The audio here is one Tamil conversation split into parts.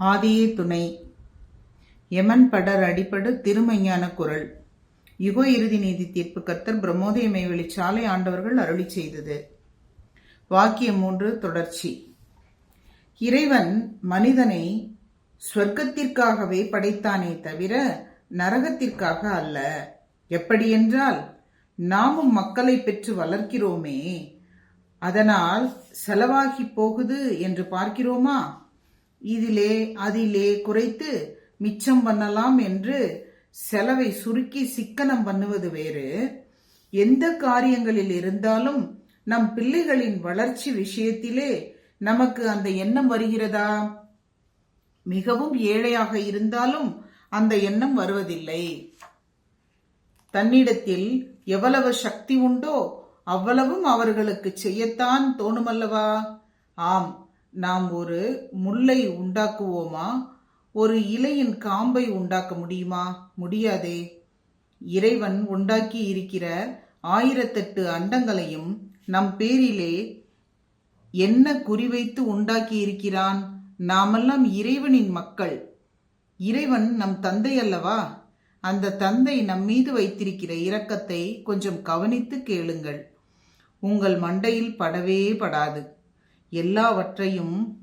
ஆதியே துணை. யமன் படர் அடிப்படு திருமஞான குரல். யுக இறுதி நீதி தீர்ப்பு கர்த்தர் பிரம்மோதயமை வெளிச்சாலை ஆண்டவர்கள் அருளி செய்தது. வாக்கியம் மூன்று தொடர்ச்சி. இறைவன் மனிதனை ஸ்வர்க்கத்திற்காகவே படைத்தானே தவிர நரகத்திற்காக அல்ல. எப்படியென்றால் நாமும் மக்களை பெற்று வளர்க்கிறோமே. அதனால் செலவாகி போகுது என்று பார்க்கிறோமா? இதிலே அதிலே குறைத்து மிச்சம் பண்ணலாம் என்று செலவை சுருக்கி சிக்கனம் பண்ணுவது வேறு. எந்த காரியங்களில் இருந்தாலும் நம் பிள்ளைகளின் வளர்ச்சி விஷயத்திலே நமக்கு அந்த எண்ணம் வருகிறதா? மிகவும் ஏழையாக இருந்தாலும் அந்த எண்ணம் வருவதில்லை. தன்னிடத்தில் எவ்வளவு சக்தி உண்டோ அவ்வளவும் அவர்களுக்கு செய்யத்தான் தோணுமல்லவா? ஆம் நாம் ஒரு முல்லை உண்டாக்குவோமா? ஒரு இலையின் காம்பை உண்டாக்க முடியுமா? முடியாதே. இறைவன் உண்டாக்கி இருக்கிற ஆயிரத்தெட்டு அண்டங்களையும் நம் பேரிலே என்ன குறிவைத்து உண்டாக்கி இருக்கிறான்? நாமெல்லாம் இறைவனின் மக்கள். இறைவன் நம் தந்தை அல்லவா? அந்த தந்தை நம் மீது வைத்திருக்கிற இரக்கத்தை கொஞ்சம் கவனித்து கேளுங்கள். உங்கள் மண்டையில் படவே படாது. எல்லாவற்றையும்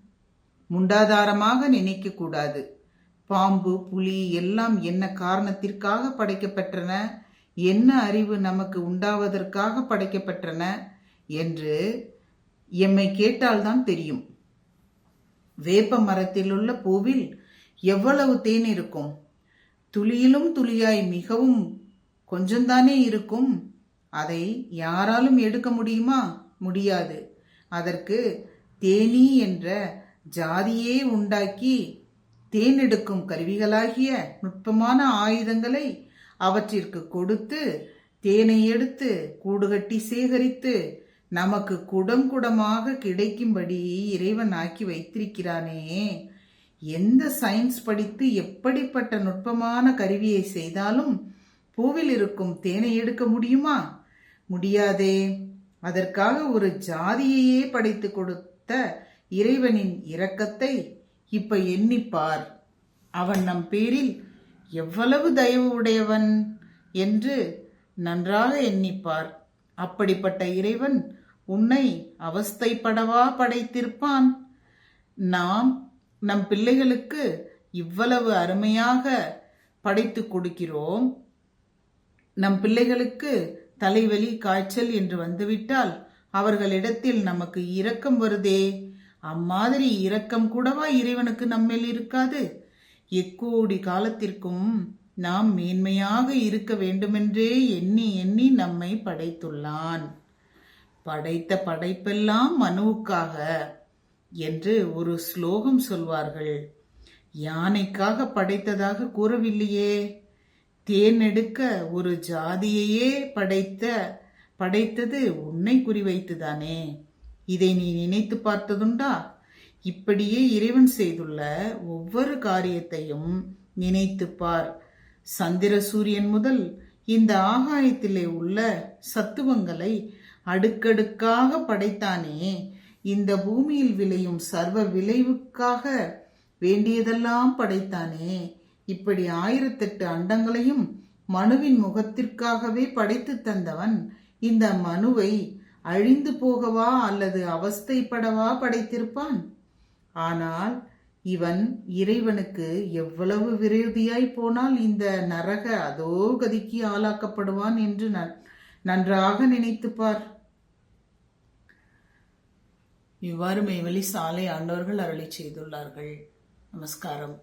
முண்டாதாரமாக நினைக்க கூடாது பாம்பு புலி எல்லாம் என்ன காரணத்திற்காக படைக்கப்பட்டன என்ன அறிவு நமக்கு உண்டாவதற்காக படைக்கப்பட்டன என்று எம்மை கேட்டால்தான் தெரியும். வேப்ப மரத்தில் உள்ள பூவில் எவ்வளவு தேன் இருக்கும்? துளியிலும் துளியாய் மிகவும் கொஞ்சம்தானே இருக்கும்? அதை யாராலும் எடுக்க முடியுமா? முடியாது. அதற்கு தேனி என்ற ஜாதியே உண்டாக்கி தேனெடுக்கும் கருவிகளாகிய நுட்பமான ஆயுதங்களை அவற்றிற்கு கொடுத்து தேனை எடுத்து கூடுகட்டி சேகரித்து நமக்கு குடம் குடமாக கிடைக்கும்படி இறைவன் ஆக்கி வைத்திருக்கிறானே. எந்த சயின்ஸ் படித்து எப்படிப்பட்ட நுட்பமான கருவியை செய்தாலும் பூவில் இருக்கும் தேனை எடுக்க முடியுமா? முடியாதே. அதற்காக ஒரு ஜாதியையே படைத்து கொடு கொடுத்த இறைவனின் இரக்கத்தை இப்ப எண்ணிப்பார். அவன் நம் பேரில் எவ்வளவு தயவு உடையவன் என்று நன்றாக எண்ணிப்பார். அப்படிப்பட்ட இறைவன் உன்னை அவஸ்தைப்படவா படைத்திருப்பான்? நாம் நம் பிள்ளைகளுக்கு இவ்வளவு அருமையாக படைத்து கொடுக்கிறோம். நம் பிள்ளைகளுக்கு தலைவலி காய்ச்சல் என்று வந்துவிட்டால் அவர்களிடத்தில் நமக்கு இரக்கம் வருதே. அம்மாதிரி இரக்கம் கூடவா இறைவனுக்கு நம்மேல் இருக்காது? எக்கோடி காலத்திற்கும் நாம் மேன்மையாக இருக்க வேண்டுமென்றே எண்ணி எண்ணி நம்மை படைத்துள்ளான். படைத்த படைப்பெல்லாம் மனுவுக்காக என்று ஒரு ஸ்லோகம் சொல்வார்கள். யானைக்காக படைத்ததாக கூறவில்லையே. தேனெடுக்க ஒரு ஜாதியையே படைத்த படைத்தது உன்னை குறிவைத்துதானே? இதை நீ நினைத்து பார்த்ததுண்டா? இப்படியே இறைவன் செய்துள்ள ஒவ்வொரு காரியத்தையும் நினைத்து பார். சந்திர சூரியன் முதல் இந்த ஆகாயத்திலே உள்ள சத்துவங்களை அடுக்கடுக்காக படைத்தானே? இந்த பூமியில் விளையும் சர்வ விளைவுக்காக வேண்டியதெல்லாம் படைத்தானே? இப்படி ஆயிரத்தெட்டு அண்டங்களையும் மனுவின் முகத்திற்காகவே படைத்து தந்தவன் இந்த மனுவை அழிந்து போகவா அல்லது அவஸ்தைப்படவா படைத்திருப்பான்? ஆனால் இவன் இறைவனுக்கு எவ்வளவு விரோதியாய் போனால் இந்த நரக அதோ கதிக்கு ஆளாக்கப்படுவான் என்று நன்றாக நினைத்துப்பார். இவ்வாறு மெய்வழி சாலை ஆண்டவர்கள் அருளி செய்துள்ளார்கள். நமஸ்காரம்.